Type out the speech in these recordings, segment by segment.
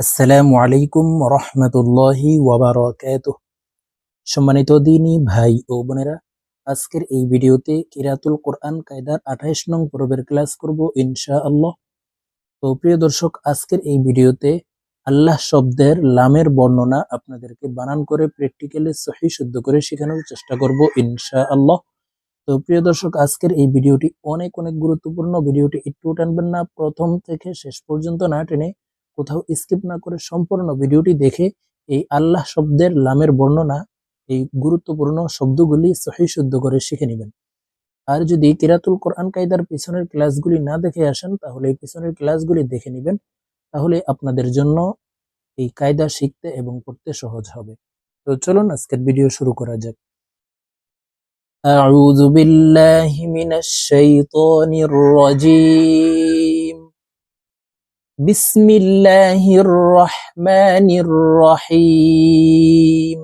আসসালামু আলাইকুম রহমতুল্লাহি ওয়াবারাকাতুহ। সম্মানিত দিনী ভাই ও বোনেরা, আজকের এই ভিডিওতে কিরাতুল কোরআন কায়দার আঠাইশ নং পর্বের ক্লাস করব ইনশা আল্লাহ তো প্রিয় দর্শক, আজকের এই ভিডিওতে আল্লাহ শব্দের লামের বর্ণনা আপনাদেরকে বানান করে প্র্যাকটিক্যালি সহি শুদ্ধ করে শেখানোর চেষ্টা করব ইনশা আল্লাহ তো প্রিয় দর্শক, আজকের এই ভিডিওটি অনেক অনেক গুরুত্বপূর্ণ। ভিডিওটি একটু টানবেন না, প্রথম থেকে শেষ পর্যন্ত না টেনে কোথাও স্কিপ না করে সম্পূর্ণ ভিডিওটি দেখে এই আল্লাহ শব্দের লামের বর্ণনা এই গুরুত্বপূর্ণ শব্দগুলি সহি শুদ্ধ করে শিখে নেবেন আর যদি কিরাতুল কোরআন কায়দার পিছনের ক্লাসগুলি না দেখে আসেন তাহলে এই পিছনের ক্লাসগুলি দেখে নেবেন তাহলে আপনাদের জন্য এই কায়দা শিখতে এবং পড়তে সহজ হবে তো চলুন আজকের ভিডিও শুরু করা যাক أعوذ بالله من الشيطان الرجيم বিসমিল্লাহির রহমানির রহিম।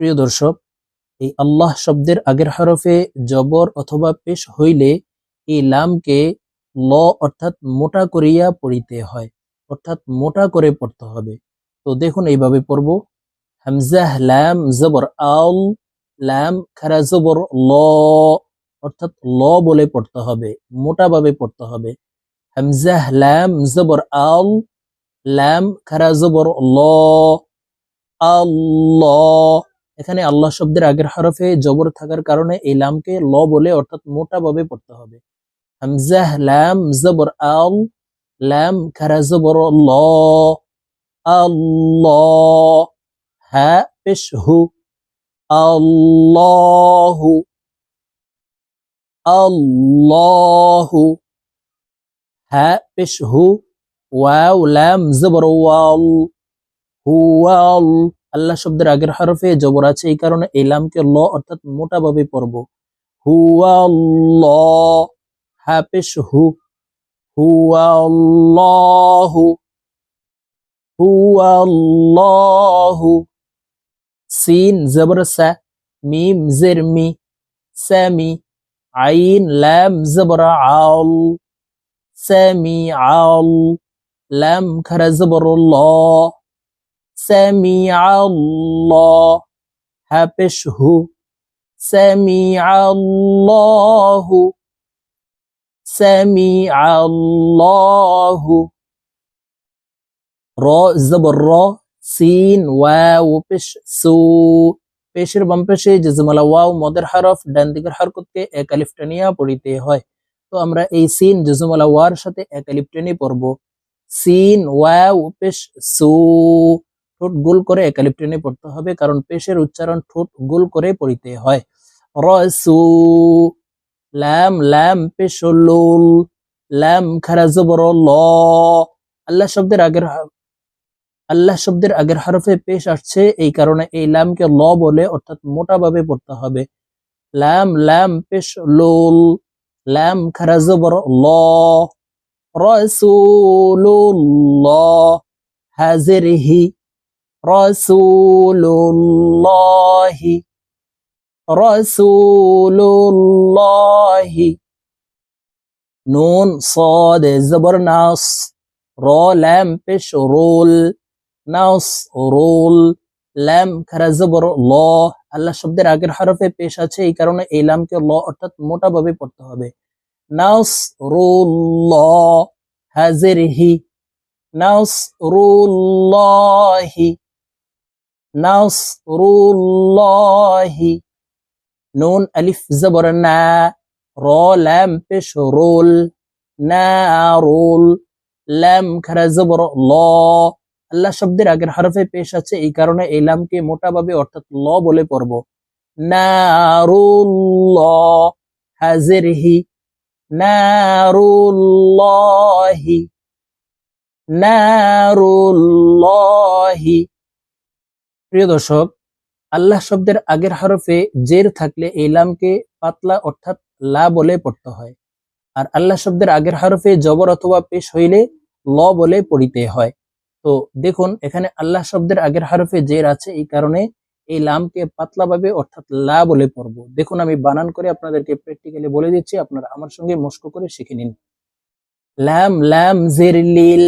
প্রিয় দর্শক, এই আল্লাহ শব্দের আগের হরফে জবর অথবা পেশ হইলে এই লামকে ল অর্থাৎ মোটা করিয়া পড়িতে হয়, অর্থাৎ মোটা করে পড়তে হবে। তো দেখুন, এইভাবে পড়ব। হামজাহ, লাম, জবর, আল, লাম, খারা, জবর, ল, অর্থাৎ ল বলে পড়তে হবে মোটাভাবে পড়তে হবে। হামজাহ লাম জবর আল লাম খারা জবর ল আল্লাহ এখানে আল্লাহ শব্দের আগের হরফে জবর থাকার কারণে এই লামকে ল বলে অর্থাৎ মোটাভাবে পড়তে হবে হামজাহ লাম জবর আল লাম খারা জবর ল আল্লাহ হা পেশ হু আল্লাহু আল্লাহু হা পেশ হু ওয়াও লাম জবর ওয়াল হুয়াল আল্লাহ শব্দের আগের হরফে জবর আছে এই কারণে এই লামকে ল অর্থাৎ মোটাভাবে পড়ব। হুয়াল্লাহ হা, পেশ হু হুয়াল্লাহু হুয়াল্লাহু সিন, জবর, সা, মিম, জের, মি সামি আইন, লাম, জবর আল সামি আল লাম খারা জবর ল সামি আল্লাহ হাফেশ হু সামি আল্লাহু সামি আল্লাহু র জবর র সিন ওয়াও পেশ সু পেশের বাম পেশে জজমালা ওয়াও মদের হরফ ডান দিকের হরকতকে এক আলিফ টানিয়া পড়িতে হয় তো আমরা এই সিন জজমালা ওয়ার সাথে এক আলিফ টেনে পড়ব। সিন, ওয়াও, পেশ, সু। ঠোঁট গোল করে এক আলিফ টেনে পড়তে হবে কারণ পেশের উচ্চারণ ঠোঁট গোল করে পড়িতে হয়। রসু লাম লাম, পেশ, লুল। লাম, খারা, জবর, ল। আল্লাহ শব্দের আগের আল্লাহ শব্দের আগের হরফে পেশ আসছে, এই কারণে এই লামকে ল বলে অর্থাৎ মোটাভাবে পড়তে হবে। লাম লাম, পেশ, লোল। لام كرزبر الله رسول الله. هزره رسول الله. رسول الله. نون صاد زبر ناس را لام بش رول رول لام كرزبر الله. আল্লাহ শব্দের আগের হরফে পেশ আছে, এই কারণে এই লামকে ল অর্থাৎ মোটাভাবে পড়তে হবে। নাস রোল হাজির হি। নাস রুল্লাহি নাস রুল্লাহি নুন, আলিফ, জবর, না। র ল্যাম পেশ, রোল। না, রোল। ল্যাম খারা, জবর, ল। আল্লাহ শব্দের আগের হরফে পেশ আছে, এই কারণে এই লামকে মোটাভাবে অর্থাৎ ল বলে পড়ব। হাজিরহি নারুল্লাহি নারুল্লাহি। প্রিয় দর্শক, আল্লাহ শব্দের আগের হরফে জের থাকলে এই লামকে পাতলা অর্থাৎ লা বলে পড়তে হয়। আর আল্লাহ শব্দের আগের হরফে জবর অথবা পেশ হইলে ল বলে পড়িতে হয়। তো দেখুন, এখানে আল্লাহ শব্দের আগের হারফে জের আছে, এই কারণে এই লামকে পাতলাভাবে অর্থাৎ লা বলে পড়ব। দেখুন, আমি বানান করে আপনাদেরকে প্র্যাকটিক্যালি বলে দিচ্ছি, আপনারা আমার সঙ্গে মস্ক করে শিখে নিন। লাম লাম, জের, লিল,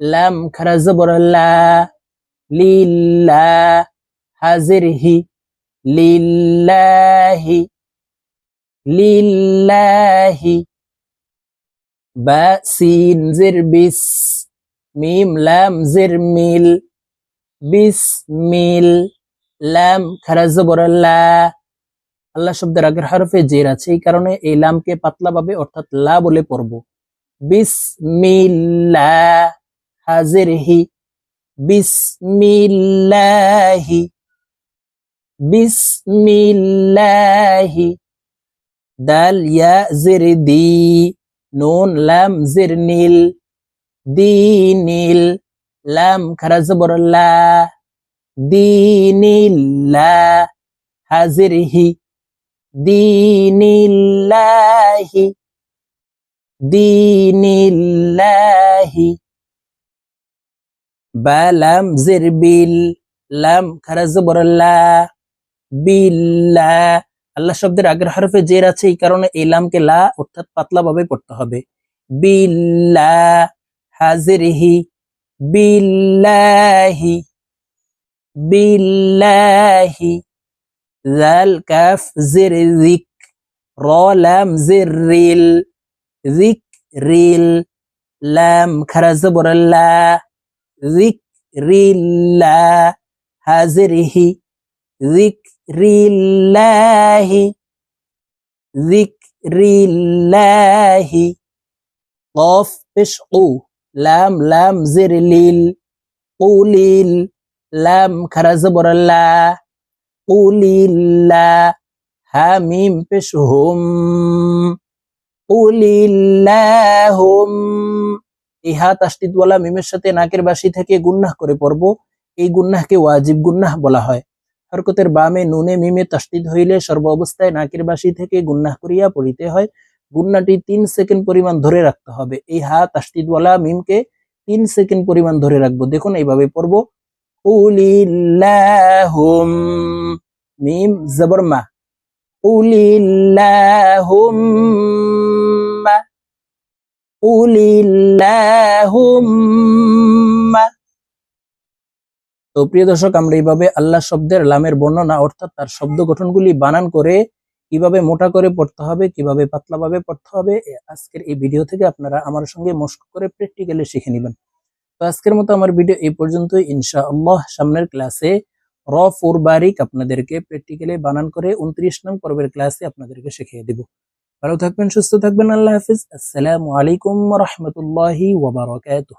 লাম, খারা, জবর, লা হি লিল্লাহি লিল্লাহি বা, সিন, জির, বিস মিম, লাম, জির, মিল বিসমিল লাম, খারা, জবর, লা। আল্লাহ শব্দের আগের হরফে জের আছে, এই কারণে এই লামকে পাতলাভাবে অর্থাৎ লা বলে পড়ব। বিসমিল্লাহ হাজির, হি। বিসমিল্লাহি বিসমিল্লাহি দাল, ইয়া, জির, দি। নুন, লাম, জির, নীল। দিনিল লাম খারা জবর লা দিনিল্লা হাজির হি দিনিল্লাহি দিনিল্লাহি বা লাম জির বিল লাম খারা জবর লা বিল্লা আল্লাহ শব্দের আগের হরফে জের আছে, এই কারণে এই লামকে লা অর্থাৎ পাতলা ভাবে পড়তে হবে। বিল্লা হাজিরহি বিল্লাহি বিল্লাহি জাল কাফ জির জিক র লাম জির রিল জিক রিল লাম খারা জবর লা জিক রিল্লা হাজিরহি যিকরিল্লাহি যিকরিল্লাহি কফ পেশ ও লাম লাম জির লিল কুলিল লাম খারা জবর লা কুলিল্লা হা মিম পেশ হুম কুলিল্লাহুম ইহা তাসদিদওয়ালা মিমের সাথে নাকের বাসি থেকে গুন্নাহ করে পড়ব। এই গুন্নাহকে ওয়াজিব গুন্নাহ বলা হয়। হরকতের বামে, নুনে, মিমে তাসদিদ হইলে সর্ব অবস্থায় নাকের বাসি থেকে গুন্নাহ করিয়া পড়িতে হয়। গুন্নাটি তিন সেকেন্ড পরিমাণ ধরে রাখতে হবে। এই হা তাসদিদওয়ালা মিমকে তিন সেকেন্ড পরিমাণ ধরে রাখব। দেখুন, এইভাবে পড়ব। উলিল্লাহুম, মিম জবর মা। উলিল্লাহুম্মা উলিল্লাহুম্মা তো প্রিয় দর্শক, আমরা এইভাবে আল্লাহ শব্দের লামের বর্ণনা অর্থাৎ তার শব্দ গঠনগুলি বানান করে কীভাবে মোটা করে পড়তে হবে, কীভাবে পাতলাভাবে পড়তে হবে আজকের এই ভিডিও থেকে আপনারা আমার সঙ্গে মস্ক করে প্র্যাকটিক্যালি শিখে নেবেন। তো আজকের মতো আমার ভিডিও এই পর্যন্তই। ইনশাআল্লাহ সামনের ক্লাসে র ফোর বারিক আপনাদেরকে প্র্যাকটিক্যালি বানান করে উনত্রিশ নং পর্বের ক্লাসে আপনাদেরকে শিখিয়ে দেব। ভালো থাকবেন, সুস্থ থাকবেন, আল্লাহ হাফিজ। আসসালামু আলাইকুম রহমতুল্লাহি ওয়াবারাকাতুহ